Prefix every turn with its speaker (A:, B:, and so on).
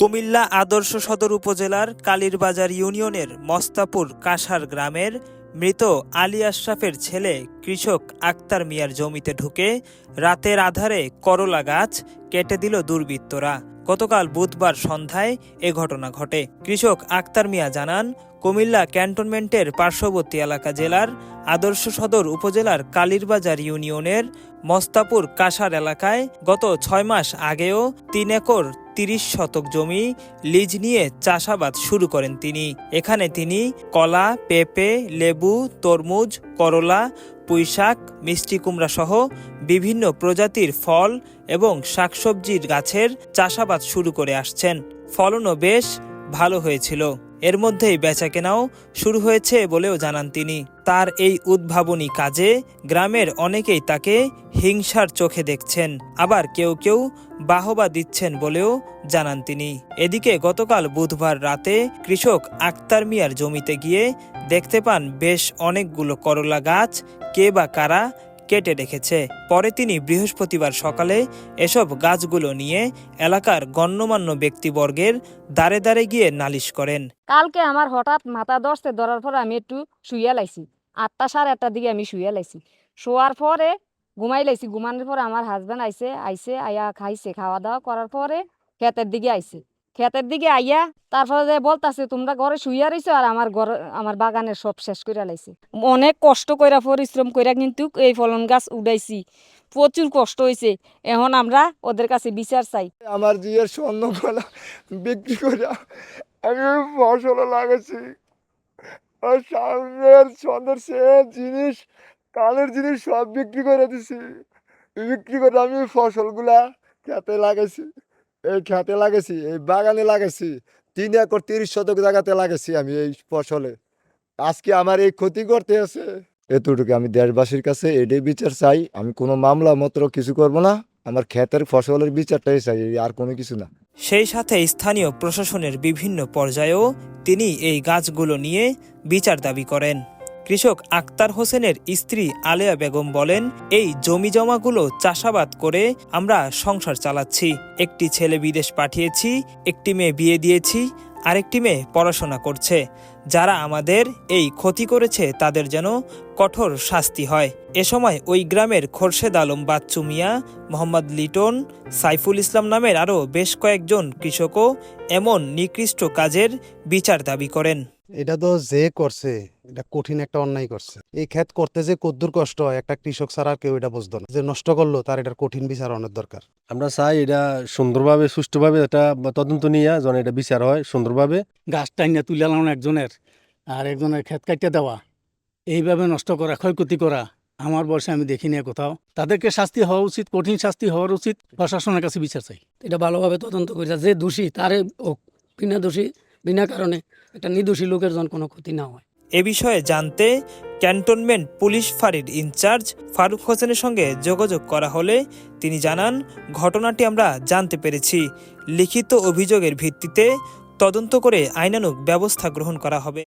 A: কুমিল্লা আদর্শ সদর উপজেলার কালীরবাজার ইউনিয়নের মস্তাপুর কাসার গ্রামের মৃত আলী আশরাফের ছেলে কৃষক আক্তার মিয়ার জমিতে ঢুকে রাতের আধারে করলা গাছ কেটে দিল দুর্বৃত্তরা। গতকাল বুধবার সন্ধ্যায় এ ঘটনা ঘটে। কৃষক আক্তার মিয়া জানান, কুমিল্লা ক্যান্টনমেন্টের পার্শ্ববর্তী এলাকা জেলার আদর্শ সদর উপজেলার কালীরবাজার ইউনিয়নের মস্তাপুর কাসার এলাকায় গত ছয় মাস আগেও তিন একর তিরিশ শতক জমি লিজ নিয়ে চাষাবাদ শুরু করেন তিনি। এখানে তিনি কলা, পেঁপে, লেবু, তরমুজ, করলা, পুঁইশাক, মিষ্টি কুমড়া সহ বিভিন্ন প্রজাতির ফল এবং শাকসবজির গাছের চাষাবাদ শুরু করে আসছেন। ফলনও বেশ ভালো হয়েছিল। এর মধ্যেই বেচাকেনাও শুরু হয়েছে বলেও জানান তিনি। তার এই উদ্ভাবনী কাজে গ্রামের অনেকেই তাকে হিংসার চোখে দেখছেন, আবার কেউ কেউ বাহবা দিচ্ছেন বলেও জানান তিনি। এদিকে গতকাল বুধবার রাতে কৃষক আক্তার মিয়ার জমিতে গিয়ে দেখতে পান, বেশ অনেকগুলো করলা গাছ, কে বা কারা কেটে রেখেছে। পরে তিনি বৃহস্পতিবার সকালে এসব গাছগুলো নিয়ে এলাকার গণ্যমান্য ব্যক্তিবর্গের দাঁড়ে দাঁড়ে গিয়ে নালিশ করেন।
B: কালকে আমার হঠাৎ মাথা ধরছে ধরার পরে আমি একটু শুয়ে লাইছি। আটটা সাড়ে আটটার দিকে আমি শুয়ে লাইছি। শোয়ার পরে ঘুমাই লাইছি। ঘুমানোর পরে আমার হাজব্যান্ড আইসে আইসে আইয়া খাইছে খাওয়া দাওয়া করার পরে খেতের দিকে আইছে। ক্ষেতের দিকে আইয়া তারপরে যে বলতাছে, তোমরা ঘরে শুইয়া রইছো আর আমার ঘর, আমার বাগানের সব শেষ করে লাইছে। অনেক কষ্ট কইরা, পরিশ্রম কইরা কিন্তু এই ফলন গাছ উঠাইছি। প্রচুর কষ্ট হয়েছে এখন আমরা ওদের কাছে বিচার চাই।
C: আমার জিয়ের স্বর্ণকলা বিক্রি করে আমি ফসল লাগাইছি। আর সামনের স্বর্ণের সে জিনিস কালের জিনিস সব বিক্রি করে দিছি। বিক্রি করে আমি ফসলগুলা খেতে লাগাইছি। এই খেতে লাগাইছি, এই বাগানে লাগাইছি, তিন একর তিরিশ শতক জায়গাতে লাগাইছি আমি এই ফসলে। আজকে আমার এই ক্ষতি করতে আছে। এতটুকু আমি দেশবাসীর কাছে এটাই বিচার চাই, আমি কোনো মামলা মাত্র কিছু করব না, আমার ক্ষেতের ফসলের বিচারটাই চাই আর কোনো কিছু না।
A: সেই সাথে স্থানীয় প্রশাসনের বিভিন্ন পর্যায়েও তিনি এই গাছগুলো নিয়ে বিচার দাবি করেন। কৃষক আক্তার হোসেনের স্ত্রী আলেয়া বেগম বলেন, এই জমি জমাগুলো চাষাবাদ করে আমরা সংসার চালাচ্ছি। একটি ছেলে বিদেশ পাঠিয়েছি, একটি মেয়ে বিয়ে দিয়েছি, আরেকটি মেয়ে পড়াশোনা করছে। যারা আমাদের এই ক্ষতি করেছে তাদের যেন কঠোর শাস্তি হয়। এ সময় ওই গ্রামের খোরশেদ আলম বাচ্চু মিয়া মোহাম্মদ লিটন, সাইফুল ইসলাম নামের আরও বেশ কয়েকজন কৃষকও এমন নিকৃষ্ট কাজের বিচার দাবি করেন।
D: এটা তো যে করছে এটা কঠিন একটা অন্যায় করছে। এই ক্ষেত করতে যে কদ্দুর কষ্ট হয় একটা কৃষক ছাড়া আর কেউ এটা বুঝতো না। যে নষ্ট করল তার এটার কঠিন বিচার অনেক দরকার।
E: আমরা চাই এটা সুন্দরভাবে সুষ্ঠুভাবে এটা তদন্ত নিয়ে যেন এটা বিচার হয় সুন্দরভাবে।
F: গাছ টাইনা তুলে আনানো একজনের আর একজনের ক্ষেত কাটিয়ে দেওয়া। এইভাবে নষ্ট করা ক্ষয়ক্ষতি করা আমার বয়সে আমি দেখি দেখিনি কোথাও। তাদেরকে শাস্তি হওয়া উচিত কঠিন শাস্তি হওয়ার উচিত প্রশাসনের কাছে বিচার চাই।
G: এটা ভালোভাবে তদন্ত করেছে যে দোষী তারে বিনা দোষী বিনা কারণে একটা নির্দোষী লোকের যেন কোনো ক্ষতি না হয়।
A: এ বিষয়ে জানতে ক্যান্টনমেন্ট পুলিশ ফাঁড়ির ইনচার্জ ফারুক হোসেনের সঙ্গে যোগাযোগ করা হলে তিনি জানান, ঘটনাটি আমরা জানতে পেরেছি। লিখিত অভিযোগের ভিত্তিতে তদন্ত করে আইনানুগ ব্যবস্থা গ্রহণ করা হবে।